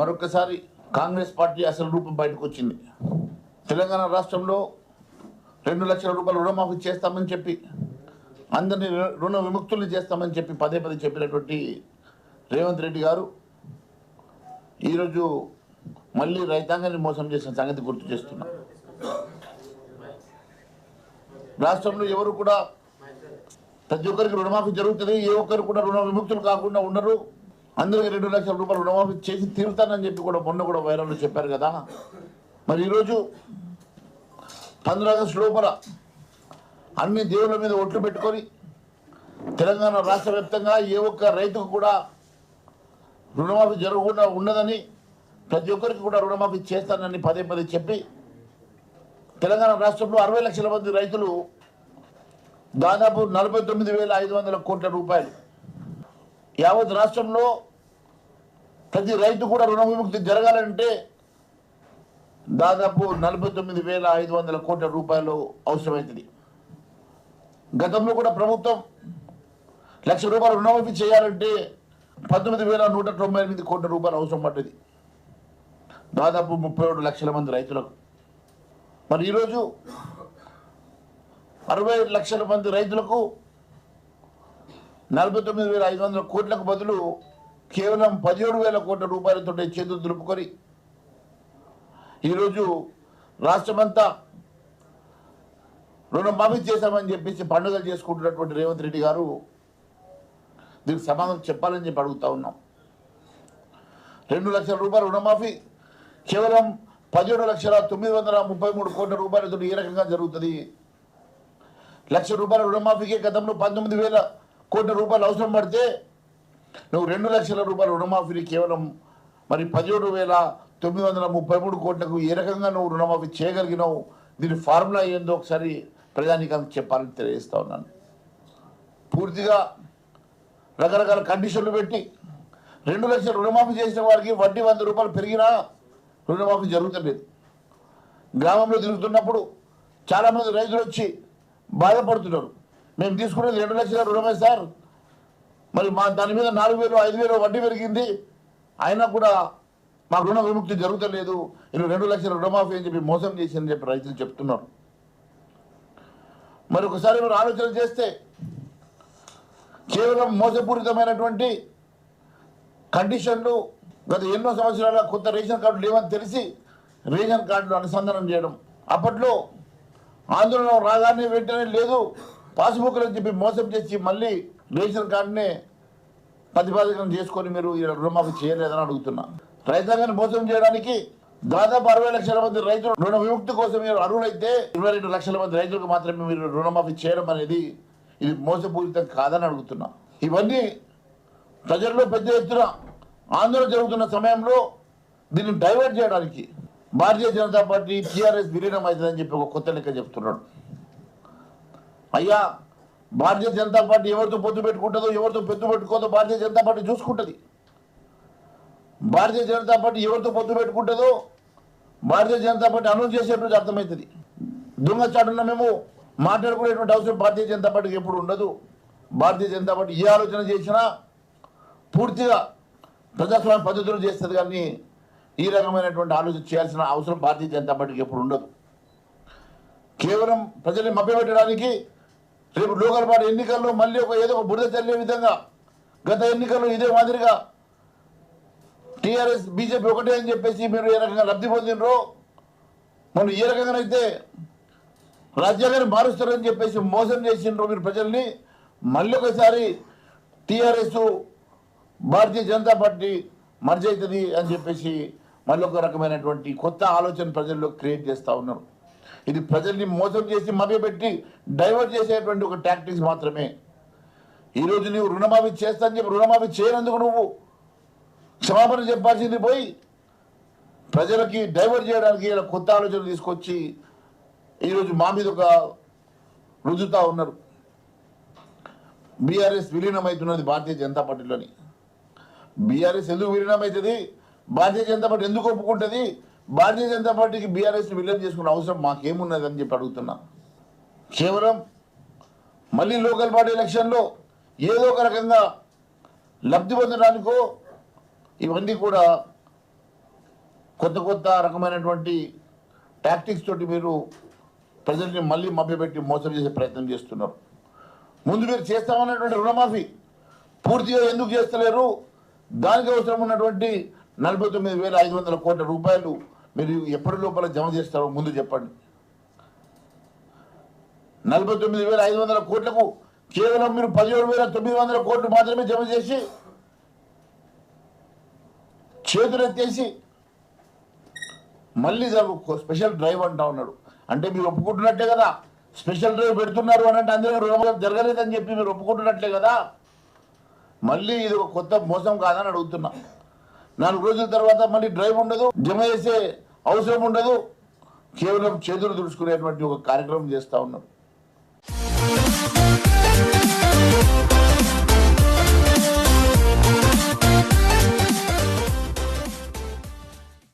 మరొకసారి కాంగ్రెస్ పార్టీ అసలు రూపం బయటకు వచ్చింది. తెలంగాణ రాష్ట్రంలో రెండు లక్షల రూపాయలు రుణమాఫీ చేస్తామని చెప్పి అందరినీ రుణ విముక్తుల్ని చేస్తామని చెప్పి పదే పదే చెప్పినటువంటి రేవంత్ రెడ్డి గారు ఈరోజు మళ్ళీ రైతాంగాన్ని మోసం చేసిన సంగతి గుర్తు చేస్తున్నా. రాష్ట్రంలో ఎవరు కూడా ప్రతి ఒక్కరికి రుణమాఫీ జరుగుతుంది ఏ ఒక్కరు కూడా రుణ విముక్తులు కాకుండా ఉండరు. అందులో రెండు లక్షల రూపాయలు రుణమాఫీ చేసి తీరుతానని చెప్పి కూడా మొన్న కూడా వైరల్ చెప్పారు కదా. మరి ఈరోజు పంద్ర ఆగస్టు లోపల అన్ని దేవుళ్ళ మీద ఒట్లు పెట్టుకొని తెలంగాణ రాష్ట్ర వ్యాప్తంగా ఏ ఒక్క రైతుకు కూడా రుణమాఫీ జరగకుండా ఉండదని ప్రతి ఒక్కరికి కూడా రుణమాఫీ చేస్తానని పదే పదే చెప్పి తెలంగాణ రాష్ట్రంలో అరవై లక్షల మంది రైతులు దాదాపు నలభై తొమ్మిది వేల ఐదు వందల కోట్ల రూపాయలు. యావత్ రాష్ట్రంలో ప్రతి రైతు కూడా రుణ విముక్తి జరగాలంటే దాదాపు నలభై తొమ్మిది వేల ఐదు వందల కోట్ల రూపాయలు అవసరమవుతుంది గతంలో కూడా ప్రభుత్వం లక్ష రూపాయలు రుణమాఫీ చేయాలంటే పంతొమ్మిది వేల నూట తొంభై ఎనిమిది కోట్ల రూపాయలు అవసరం పడ్డది. దాదాపు ముప్పై ఏడు లక్షల మంది రైతులకు. మరి ఈరోజు అరవై లక్షల మంది రైతులకు నలభై తొమ్మిది వేల ఐదు వందల కోట్లకు బదులు కేవలం పదిహేడు వేల కోట్ల రూపాయలతో చేతులు దులుపుకొని ఈరోజు రాష్ట్రమంతా రుణమాఫీ చేశామని చెప్పేసి పండుగలు చేసుకుంటున్నటువంటి రేవంత్ రెడ్డి గారు దీనికి సమాధానం చెప్పాలని చెప్పి అడుగుతా ఉన్నాం. రెండు లక్షల రూపాయల రుణమాఫీ కేవలం పదిహేడు లక్షల తొమ్మిది వందల ముప్పై మూడు కోట్ల రూపాయలతో ఏ రకంగా జరుగుతుంది. లక్ష రూపాయల రుణమాఫీకి గతంలో పంతొమ్మిది వేల కోట్ల రూపాయలు అవసరం పడితే నువ్వు రెండు లక్షల రూపాయల రుణమాఫీని కేవలం మరి పదిహేడు వేల తొమ్మిది వందల ముప్పై మూడు కోట్లకు ఏ రకంగా నువ్వు రుణమాఫీ చేయగలిగినావు? దీని ఫార్ములా ఏందో ఒకసారి ప్రజానికానికి చెప్పాలని తెలియజేస్తా ఉన్నాను. పూర్తిగా రకరకాల కండిషన్లు పెట్టి రెండు లక్షల రుణమాఫీ చేసిన వారికి వడ్డీ వంద రూపాయలు పెరిగినా రుణమాఫీ జరుగుతలేదు. గ్రామంలో తిరుగుతున్నప్పుడు చాలామంది రైతులు వచ్చి బాధపడుతున్నారు. మేము తీసుకునేది రెండు లక్షల రుణమే సార్. మరి మా దాని మీద నాలుగు వేలు ఐదు వేలు వడ్డీ పెరిగింది. అయినా కూడా మాకు రుణ విముక్తి జరుగుతలేదు. ఇది రెండు లక్షల రుణమాఫీ అని చెప్పి మోసం చేసిందని చెప్పి రైతులు చెప్తున్నారు. మరి ఒకసారి మీరు ఆలోచన చేస్తే కేవలం మోసపూరితమైనటువంటి కండిషన్లు గత ఎన్నో సంవత్సరాల కొత్త రేషన్ కార్డు లేవని తెలిసి రేషన్ కార్డులు అనుసంధానం చేయడం. అప్పట్లో ఆందోళన రాగానే వెంటనే లేదు పాస్బుక్లు అని చెప్పి మోసం చేసి మళ్ళీ రేషన్ కార్డునే ప్రతిపాదకం చేసుకొని మీరు ఈ రుణమాఫీ చేయలేదని అడుగుతున్నా. రైతాంగాన్ని మోసం చేయడానికి దాదాపు అరవై లక్షల మంది రైతులు రుణ విముక్తి కోసం మీరు అర్హులైతే ఇరవై రెండు లక్షల మంది రైతులకు మాత్రమే మీరు రుణమాఫీ చేయడం అనేది ఇది మోసపూరితం కాదని అడుగుతున్నా. ఇవన్నీ ప్రజల్లో పెద్ద ఎత్తున ఆందోళన జరుగుతున్న సమయంలో దీన్ని డైవర్ట్ చేయడానికి భారతీయ జనతా పార్టీ టీఆర్ఎస్ విలీనం అవుతుందని చెప్పి ఒక కొత్త లెక్క చెప్తున్నాడు. అయ్యా భారతీయ జనతా పార్టీ ఎవరితో పొత్తు పెట్టుకుంటుందో ఎవరితో పొత్తు పెట్టుకోదో భారతీయ జనతా పార్టీ చూసుకుంటుంది. భారతీయ జనతా పార్టీ ఎవరితో పొత్తు పెట్టుకుంటుందో భారతీయ జనతా పార్టీ అనౌన్స్ చేసేటువంటి అర్థమవుతుంది. దొంగచాటున మేము మాట్లాడుకునేటువంటి అవసరం భారతీయ జనతా పార్టీకి ఎప్పుడు ఉండదు. భారతీయ జనతా పార్టీ ఏ ఆలోచన చేసినా పూర్తిగా ప్రజాస్వామ్య పద్ధతులు చేస్తుంది కానీ ఈ రకమైనటువంటి ఆలోచన చేయాల్సిన అవసరం భారతీయ జనతా పార్టీకి ఎప్పుడు ఉండదు. కేవలం ప్రజల్ని మభ్యపెట్టడానికి రేపు లోకల్ పార్టీ ఎన్నికల్లో మళ్ళీ ఒక ఏదో ఒక బురద చల్లే విధంగా గత ఎన్నికల్లో ఇదే మాదిరిగా టీఆర్ఎస్ బీజేపీ ఒకటే అని చెప్పేసి మీరు ఏ రకంగా లబ్ధి పొందినరో మనం ఏ రకంగానైతే రాజ్యాంగాన్ని మారుస్తారని చెప్పేసి మోసం చేసిండ్రు మీరు ప్రజల్ని మళ్ళీ ఒకసారి TRS Bharatiya Janata party merge అవుతుంది అని చెప్పేసి మళ్ళీ ఒక రకమైనటువంటి కొత్త ఆలోచన ప్రజల్లో క్రియేట్ చేస్తూ ఉన్నారు. ఇది ప్రజల్ని మోసం చేసి మభ్యపెట్టి డైవర్ట్ చేసేటువంటి ఒక టాక్టిక్స్ మాత్రమే. ఈరోజు నువ్వు రుణమాఫీ చేస్తా చెప్పి రుణమాఫీ చేయనందుకు నువ్వు క్షమాపణ చెప్పాల్సింది పోయి ప్రజలకి డైవర్ట్ చేయడానికి ఇలా కొత్త ఆలోచన తీసుకొచ్చి ఈరోజు మా మీద ఒక రుజుతా ఉన్నారు. బీఆర్ఎస్ విలీనమవుతున్నది భారతీయ జనతా పార్టీలోని. బీఆర్ఎస్ ఎందుకు విలీనమవుతుంది భారతీయ జనతా పార్టీ ఎందుకు ఒప్పుకుంటుంది? భారతీయ జనతా పార్టీకి బీఆర్ఎస్ విలీనం చేసుకునే అవసరం మాకేమున్నది అని చెప్పి అడుగుతున్నా. కేవలం మళ్ళీ లోకల్ పార్టీ ఎలక్షన్లో ఏదో ఒక రకంగా లబ్ధి పొందడానికో ఇవన్నీ కూడా కొత్త కొత్త రకమైనటువంటి టాక్టిక్స్ తోటి మీరు ప్రజల్ని మళ్ళీ మభ్యపెట్టి మోసం చేసే ప్రయత్నం చేస్తున్నారు. ముందు మీరు చేస్తామన్నటువంటి రుణమాఫీ పూర్తిగా ఎందుకు చేస్తలేరు? దానికి అవసరం ఉన్నటువంటి నలభై తొమ్మిది వేల ఐదు వందల కోట్ల రూపాయలు మీరు ఎప్పటి లోపల జమ చేస్తారో ముందు చెప్పండి. నలభై తొమ్మిది వేల ఐదు వందల కోట్లకు కేవలం మీరు పదిహేడు వేల తొమ్మిది వందల కోట్లు మాత్రమే జమ చేసి చేతులెత్తేసి మళ్ళీ స్పెషల్ డ్రైవ్ అంటా ఉన్నాడు. అంటే మీరు ఒప్పుకుంటున్నట్టే కదా స్పెషల్ డ్రైవ్ పెడుతున్నారు అని అంటే అందరికీ రుణమాఫీ జరగలేదని చెప్పి మీరు ఒప్పుకుంటున్నట్లే కదా. మళ్ళీ ఇది ఒక కొత్త మోసం కాదని అడుగుతున్నా. నాలుగు రోజుల తర్వాత మళ్ళీ డ్రైవ్ ఉండదు జమ చేసే అవసరం ఉండదు. కేవలం చేతులు దుడుచుకునేటువంటి ఒక కార్యక్రమం చేస్తూ ఉన్నారు